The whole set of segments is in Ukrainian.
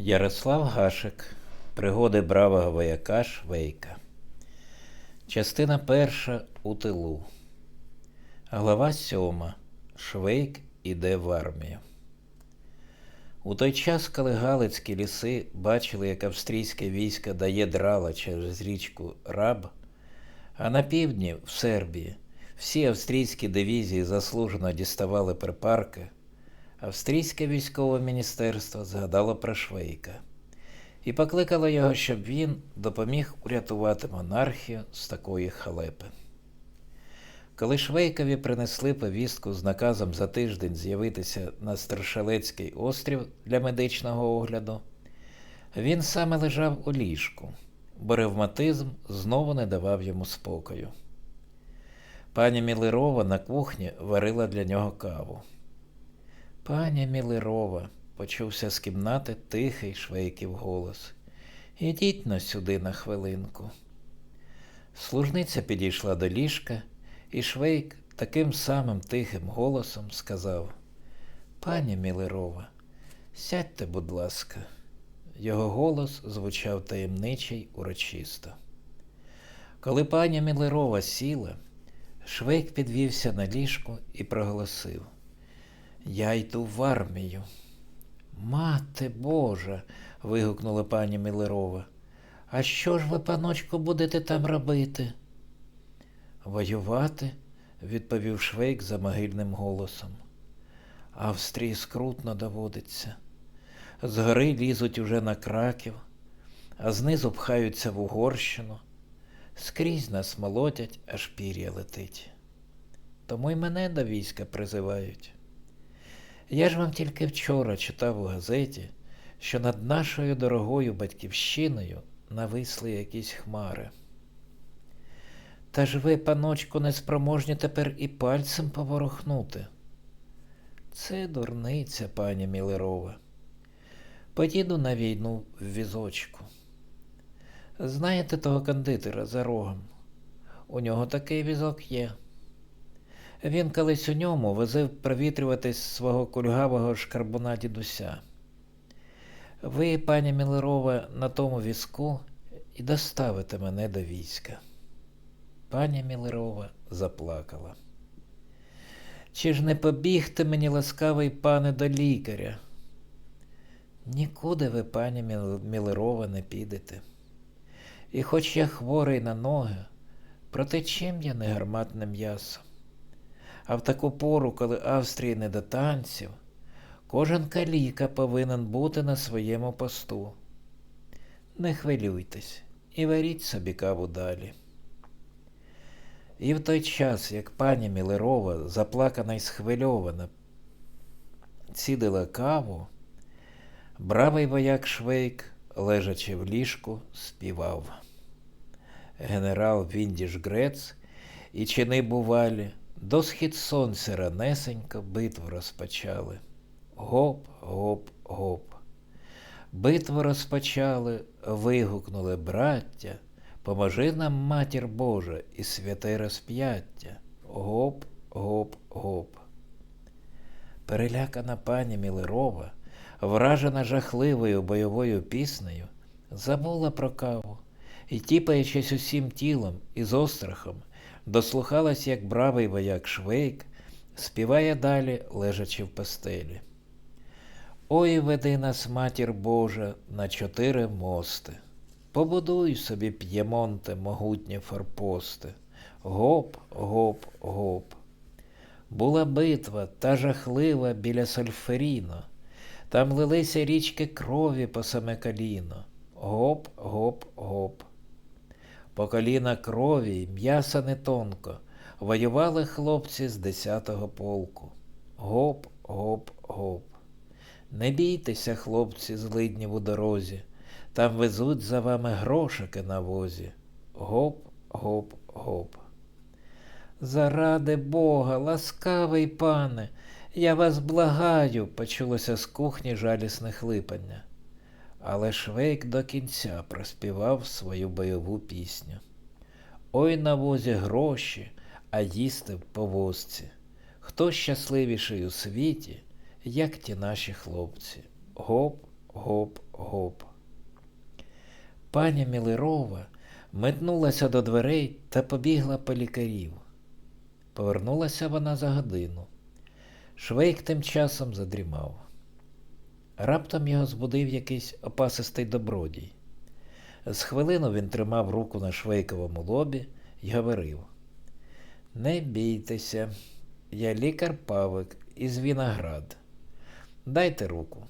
Ярослав Гашик. Пригоди бравого вояка Швейка. Частина перша у тилу. Глава сьома. Швейк іде в армію. У той час, коли Галицькі ліси бачили, як австрійське військо дає драла через річку Раб, а на півдні, в Сербії, всі австрійські дивізії заслужено діставали припарки, австрійське військове міністерство згадало про Швейка і покликало його, щоб він допоміг урятувати монархію з такої халепи. Коли Швейкові принесли повістку з наказом за тиждень з'явитися на Старшалецький острів для медичного огляду, він саме лежав у ліжку, бо ревматизм знову не давав йому спокою. Пані Мілирова на кухні варила для нього каву. Пані Мілирова, почувся з кімнати тихий швейків голос. Ідіть но сюди на хвилинку. Служниця підійшла до ліжка, і Швейк таким самим тихим голосом сказав Пані Мілирова, сядьте, будь ласка. Його голос звучав таємничий урочисто. Коли пані Мілирова сіла, Швейк підвівся на ліжку і проголосив Я йду в армію. Мати Божа. вигукнула пані Мілирова. А що ж ви, паночку, будете там робити? Воювати, відповів Швейк за могильним голосом. Австрії скрутно доводиться. Згори лізуть уже на краків, а знизу пхаються в Угорщину. Скрізь нас молотять, аж пір'я летить. Тому й мене до війська призивають. Я ж вам тільки вчора читав у газеті, що над нашою дорогою батьківщиною нависли якісь хмари. Та ж ви, паночку, неспроможні тепер і пальцем поворухнути. Це дурниця, пані Мілерова. Поїду на війну в візочку. Знаєте того кондитера за рогом? У нього такий візок є. Він колись у ньому возив провітрюватись свого кульгавого шкарбуна дідуся. Ви, пані Мілерова, на тому візку і доставите мене до війська. Пані Мілерова заплакала. Чи ж не побігти мені, ласкавий пане, до лікаря? Нікуди ви, пані Мілерова, не підете. І хоч я хворий на ноги, проте чим я не гарматне м'ясо? А в таку пору, коли Австрії не до танців, кожен каліка повинен бути на своєму посту. Не хвилюйтесь і варіть собі каву далі. І в той час, як пані Мілерова, заплакана й схвильована, цідила каву, бравий вояк Швейк, лежачи в ліжку, співав. Генерал Віндіш Грец і чини бувалі, до схід сонця ранесенько битву розпочали. Гоп, гоп, гоп. Битву розпочали, вигукнули браття, поможи нам, матір Божа, і святе розп'яття. Гоп, гоп, гоп. Перелякана пані Мілерова, вражена жахливою бойовою піснею, забула про каву і, тіпаючись усім тілом і з острахом, дослухалась, як бравий вояк Швейк співає далі, лежачи в постелі. Ой, веди нас, матір Божа, на чотири мости. Побудуй собі п'ємонте могутні форпости. Гоп, гоп, гоп. Була битва та жахлива біля Сольферіно. Там лилися річки крові по саме коліно. Гоп, гоп, гоп. По коліна крові м'яса не тонко. Воювали хлопці з 10-го полку. Гоп, гоп, гоп. Не бійтеся, хлопці, злиднів у дорозі. Там везуть за вами грошики на возі. Гоп, гоп, гоп. Заради Бога, ласкавий пане, я вас благаю, почулося з кухні жалісне хлипання. Але Швейк до кінця проспівав свою бойову пісню. Ой на возі гроші, а їсти в повозці. Хто щасливіший у світі, як ті наші хлопці? Гоп, гоп, гоп. Пані Мілерова метнулася до дверей та побігла по лікарів. Повернулася вона за годину. Швейк тим часом задрімав. Раптом його збудив якийсь опасистий добродій. З хвилину він тримав руку на швейковому лобі і говорив: Не бійтеся, я лікар Павик із Віноград. Дайте руку,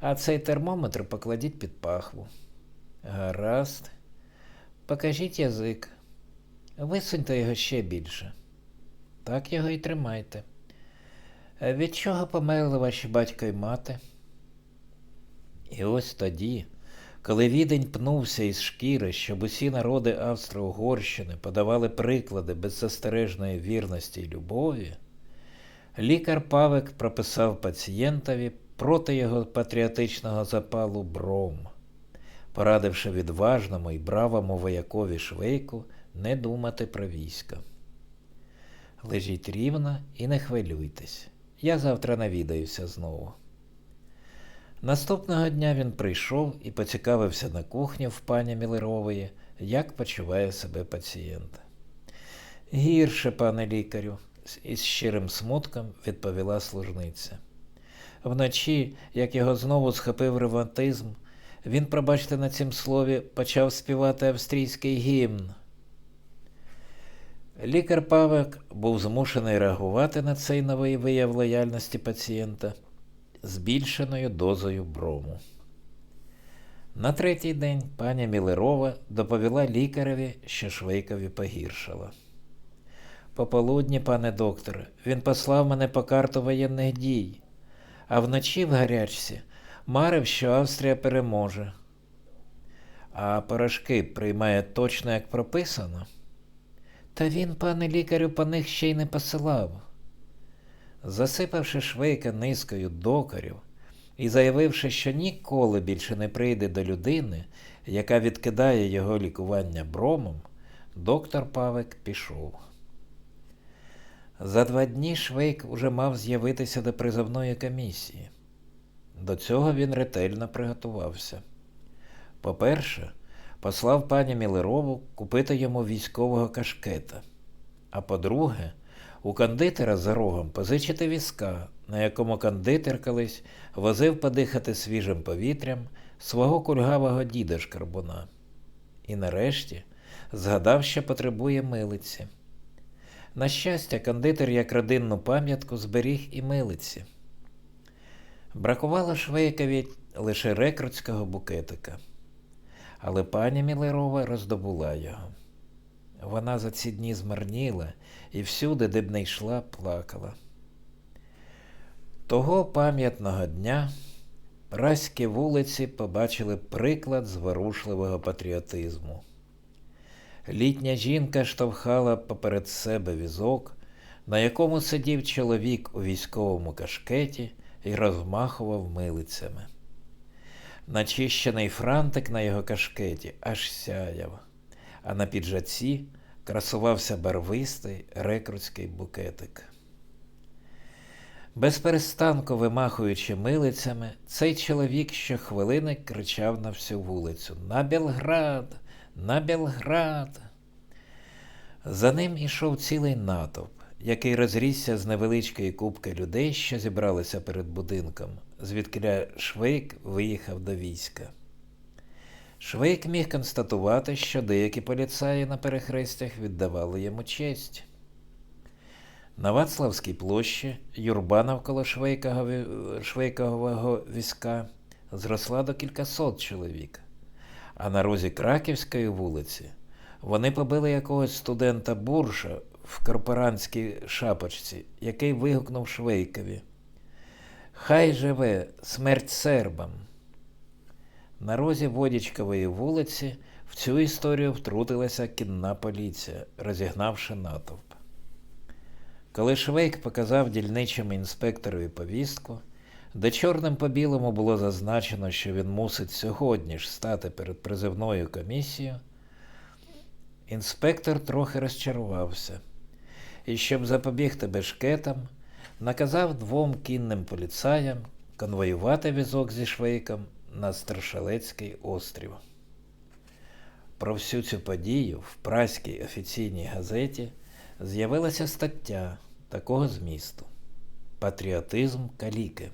а цей термометр покладіть під пахву. Гаразд. Покажіть язик. Висуньте його ще більше. Так його і тримайте. Від чого померли ваші батько і мати? І ось тоді, коли відень пнувся із шкіри, щоб усі народи Австро-Угорщини подавали приклади беззастережної вірності й любові, лікар Павик прописав пацієнтові проти його патріотичного запалу бром, порадивши відважному і бравому воякові швейку не думати про військо. Лежіть рівно і не хвилюйтесь. Я завтра навідаюся знову. Наступного дня він прийшов і поцікавився на кухню в пані Мілерової, як почуває себе пацієнт. Гірше, пане лікарю, із щирим смутком відповіла служниця. Вночі, як його знову схопив ревматизм, він, пробачте на цім слові, почав співати австрійський гімн. Лікар Павик був змушений реагувати на цей новий вияв лояльності пацієнта збільшеною дозою брому. На третій день пані Мілерова доповіла лікареві, що Швейкові погіршало. Пополудні, пане докторе, він послав мене по карту воєнних дій, а вночі в гарячці марив, що Австрія переможе. А порошки приймає точно, як прописано. Та він, пане лікарю, по них ще й не посилав. Засипавши швейка низкою докарів і заявивши, що ніколи більше не прийде до людини, яка відкидає його лікування бромом, доктор Павик пішов. За два дні Швейк уже мав з'явитися до призовної комісії. До цього він ретельно приготувався. По-перше, послав пані Мілерову купити йому військового кашкета. А по-друге, у кондитера за рогом позичити візка, на якому кондитер колись возив подихати свіжим повітрям свого кульгавого діда Шкарбуна. І нарешті згадав, що потребує милиці. На щастя, кондитер як родинну пам'ятку зберіг і милиці. Бракувало Швейкові лише рекрутського букетика, але пані Мілерова роздобула його. Вона за ці дні змарніла і всюди, де б не йшла, плакала. Того пам'ятного дня праські вулиці побачили приклад зворушливого патріотизму. Літня жінка штовхала поперед себе візок, на якому сидів чоловік у військовому кашкеті і розмахував милицями. Начищений франтик на його кашкеті аж сяяв, а на піджаці красувався барвистий рекрутський букетик. Безперестанку вимахуючи милицями, цей чоловік щохвилини кричав на всю вулицю На Белград! На Белград! За ним ішов цілий натовп, який розрісся з невеличкої купки людей, що зібралися перед будинком, звідкиля Швейк виїхав до війська. Швейк міг констатувати, що деякі поліцаї на перехрестях віддавали йому честь. На Вацлавській площі юрба навколо Швейкового, війська зросла до кількасот чоловік, а на розі Краківської вулиці вони побили якогось студента бурша в корпоранській шапочці, який вигукнув Швейкові. Хай живе смерть сербам. На розі Водічкової вулиці в цю історію втрутилася кінна поліція, розігнавши натовп. Коли Швейк показав дільничому інспекторові повістку, де чорним по білому було зазначено, що він мусить сьогодні ж стати перед призивною комісією, інспектор трохи розчарувався і, щоб запобігти бешкетам, наказав двом кінним поліцаям конвоювати візок зі швейком на Старшалецький острів. Про всю цю подію в праській офіційній газеті з'явилася стаття такого змісту Патріотизм Каліки.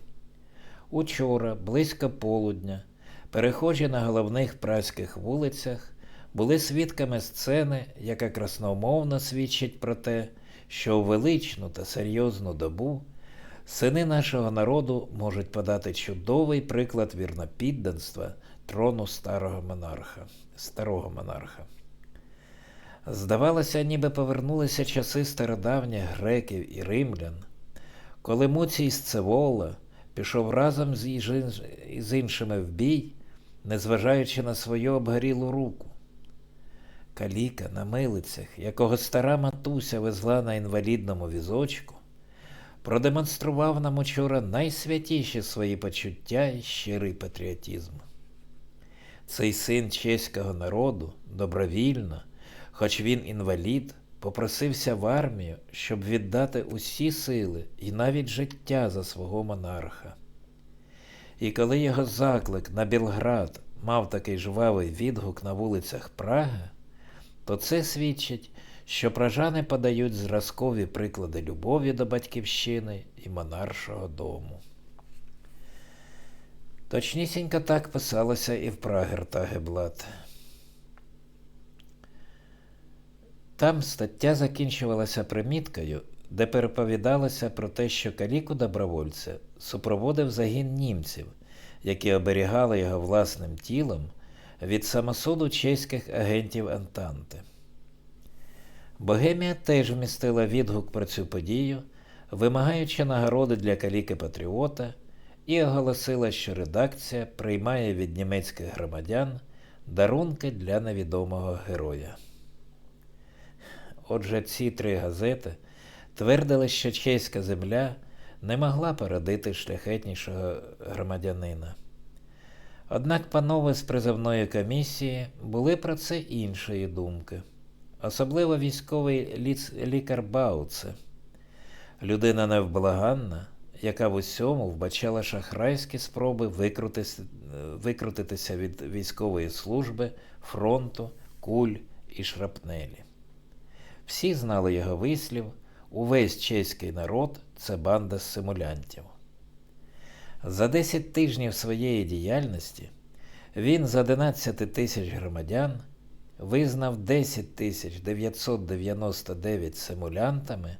Учора, близько полудня, перехожі на головних праських вулицях були свідками сцени, яка красномовно свідчить про те, що у величну та серйозну добу сини нашого народу можуть подати чудовий приклад вірнопідданства трону старого монарха, старого монарха. Здавалося, ніби повернулися часи стародавніх греків і римлян, коли Муцій Сцевола пішов разом з іншими в бій, незважаючи на свою обгорілу руку. Каліка на милицях, якого стара матуся везла на інвалідному візочку, продемонстрував нам учора найсвятіші свої почуття і щирий патріотизм. Цей син чеського народу добровільно, хоч він інвалід, попросився в армію, щоб віддати усі сили і навіть життя за свого монарха. І коли його заклик на Білград мав такий жвавий відгук на вулицях Праги, то це свідчить, що пражани подають зразкові приклади любові до батьківщини і монаршого дому. Точнісінько так писалося і в Прагер Тагеблат. Там стаття закінчувалася приміткою, де переповідалося про те, що каліку добровольця супроводив загін німців, які оберігали його власним тілом від самосуду чеських агентів Антанти. Богемія теж вмістила відгук про цю подію, вимагаючи нагороди для каліки Патріота, і оголосила, що редакція приймає від німецьких громадян дарунки для невідомого героя. Отже, ці три газети твердили, що чеська земля не могла породити шляхетнішого громадянина. Однак панове з призовної комісії були про це іншої думки, особливо військовий лікар Бауце, людина невблаганна, яка в усьому вбачала шахрайські спроби викрутись... викрутитися від військової служби, фронту, куль і шрапнелі. Всі знали його вислів, увесь чеський народ це банда симулянтів. За 10 тижнів своєї діяльності він з 11 тисяч громадян визнав 10 тисяч 999 симулянтами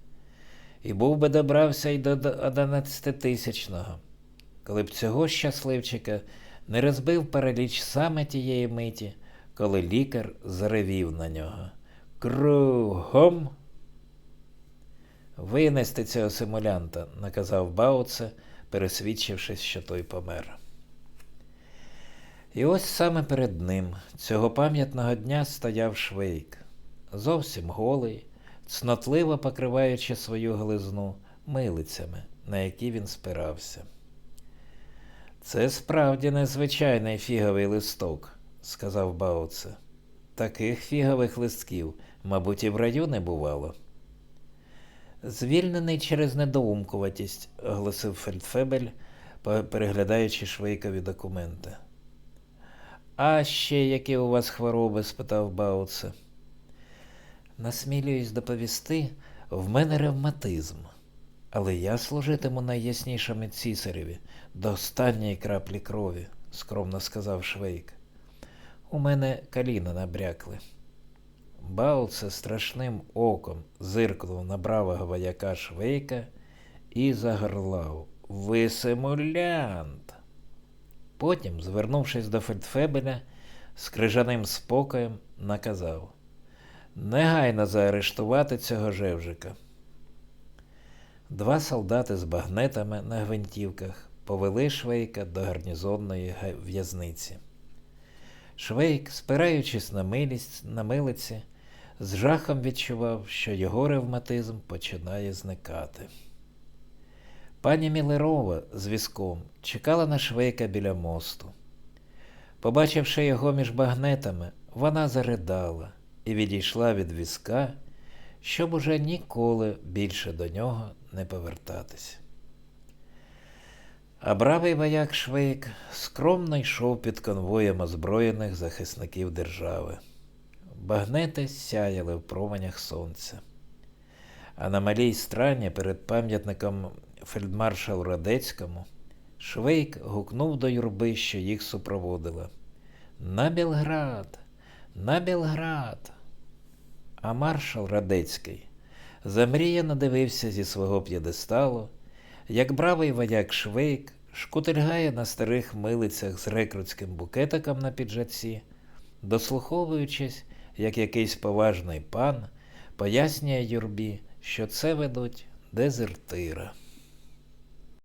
і був би добрався й до 11 тисячного, коли б цього щасливчика не розбив параліч саме тієї миті, коли лікар заревів на нього. Кругом. Винести цього симулянта, наказав Бауце, пересвідчившись, що той помер. І ось саме перед ним цього пам'ятного дня стояв Швейк, зовсім голий, цнотливо покриваючи свою глизну милицями, на які він спирався. Це справді незвичайний фіговий листок, сказав Бауце. Таких фігових листків, мабуть, і в раю не бувало. Звільнений через недоумкуватість, оголосив Фельдфебель, переглядаючи швейкові документи. А ще які у вас хвороби? спитав Бауце. Насмілююсь доповісти, в мене ревматизм, але я служитиму найяснішому цісареві до останньої краплі крові, скромно сказав Швейк. У мене коліна набрякли. Бауце страшним оком зиркнув на бравого вояка Швейка і загорлав Ви симулянт. Потім, звернувшись до Фельдфебеля, з крижаним спокоєм наказав негайно заарештувати цього жевжика. Два солдати з багнетами на гвинтівках повели Швейка до гарнізонної в'язниці. Швейк, спираючись на милість, на милиці, з жахом відчував, що його ревматизм починає зникати. Пані Мілерова з візком чекала на швейка біля мосту. Побачивши його між багнетами, вона заридала і відійшла від візка, щоб уже ніколи більше до нього не повертатись. А бравий вояк Швейк скромно йшов під конвоєм озброєних захисників держави. Багнети сяяли в променях сонця. А на малій страні перед пам'ятником фельдмаршалу Радецькому Швейк гукнув до юрби, що їх супроводила. На Білград, на Білград. А маршал Радецький замріяно дивився зі свого п'єдесталу, як бравий вояк Швейк шкутильгає на старих милицях з рекрутським букетиком на піджаці, дослуховуючись, як якийсь поважний пан пояснює юрбі, що це ведуть дезертира.